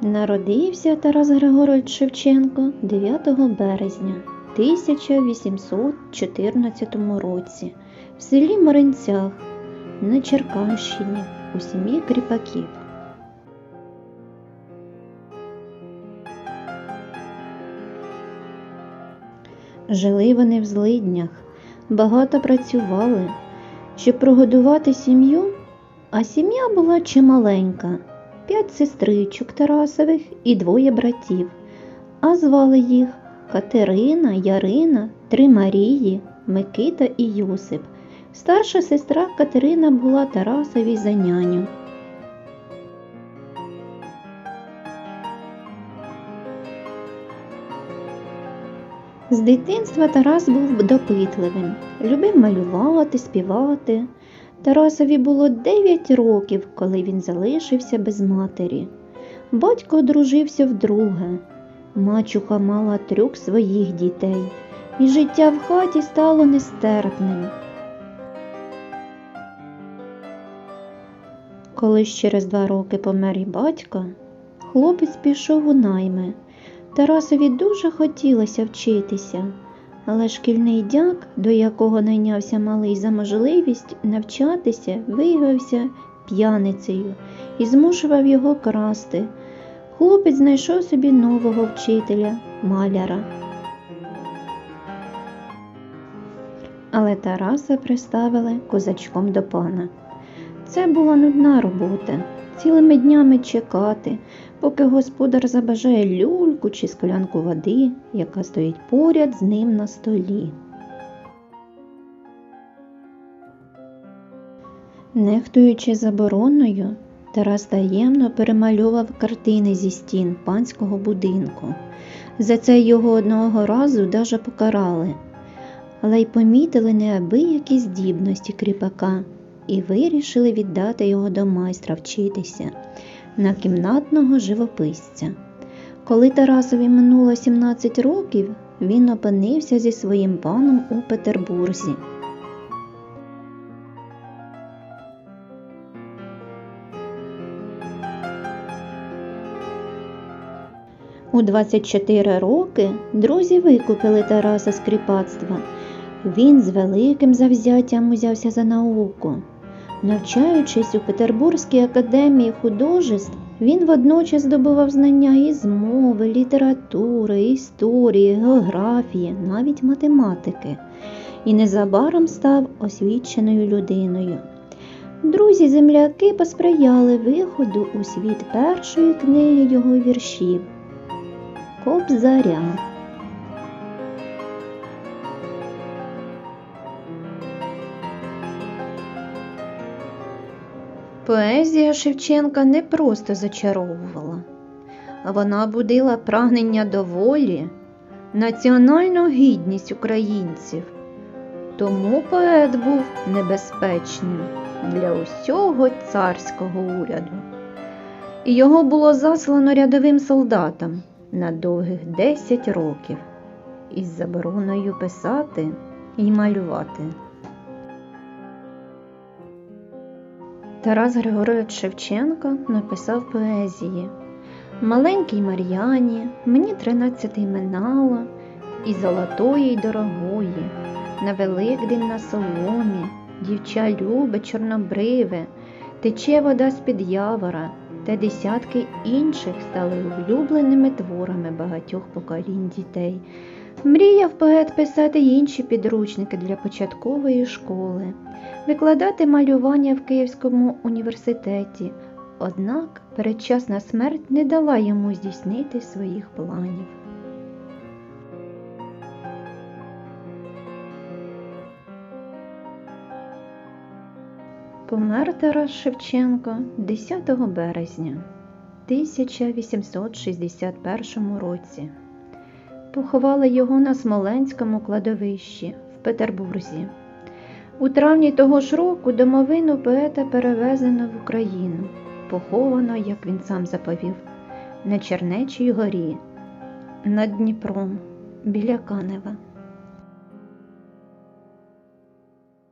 Народився Тарас Григорович Шевченко 9 березня 1814 році в селі Моринцях на Черкащині у сім'ї кріпаків. Жили вони в злиднях, багато працювали, щоб прогодувати сім'ю, а сім'я була чималенька п'ять сестричок Тарасових і двоє братів, а звали їх Катерина, Ярина, три Марії, Микита і Йосип. Старша сестра Катерина була Тарасовій за няню. З дитинства Тарас був допитливим, любив малювати, співати. Тарасові було 9 років, коли він залишився без матері. Батько одружився вдруге. Мачуха мала трьох своїх дітей, і життя в хаті стало нестерпним. Коли через два роки помер і батько, хлопець пішов у найми. Тарасові дуже хотілося вчитися, але шкільний дяк, до якого найнявся малий за можливість навчатися, виявився п'яницею і змушував його красти. Хлопець знайшов собі нового вчителя, маляра. Але Тараса приставили козачком до пана. Це була нудна робота, цілими днями чекати, поки господар забажає люльку чи склянку води, яка стоїть поряд з ним на столі. Нехтуючи забороною, Тарас таємно перемальовував картини зі стін панського будинку. За це його одного разу даже покарали, але й помітили неабиякі здібності кріпака і вирішили віддати його до майстра вчитися на кімнатного живописця. Коли Тарасові минуло 17 років, він опинився зі своїм паном у Петербурзі. У 24 роки друзі викупили Тараса з кріпацтва. Він з великим завзяттям узявся за науку. Навчаючись у Петербурзькій академії художеств, він водночас здобував знання із мови, літератури, історії, географії, навіть математики, і незабаром став освіченою людиною. Друзі земляки посприяли виходу у світ першої книги його віршів Кобзаря. Поезія Шевченка не просто зачаровувала, вона будила прагнення до волі, національну гідність українців. Тому поет був небезпечним для усього царського уряду. І його було заслано рядовим солдатам на довгих 10 років із забороною писати і малювати. Тарас Григорович Шевченко написав поезії Маленькій Мар'яні, мені тринадцятий минало, і золотої й дорогої, на Великдень на соломі, дівча любе, чорнобриве, тече вода з-під явора та десятки інших стали улюбленими творами багатьох поколінь дітей. Мріяв поет писати інші підручники для початкової школи, викладати малювання в Київському університеті, однак передчасна смерть не дала йому здійснити своїх планів. Помер Тарас Шевченко 10 березня 1861 році. Поховали його на Смоленському кладовищі в Петербурзі. У травні того ж року домовину поета перевезено в Україну, поховано, як він сам заповів, на Чернечій горі над Дніпром біля Канева.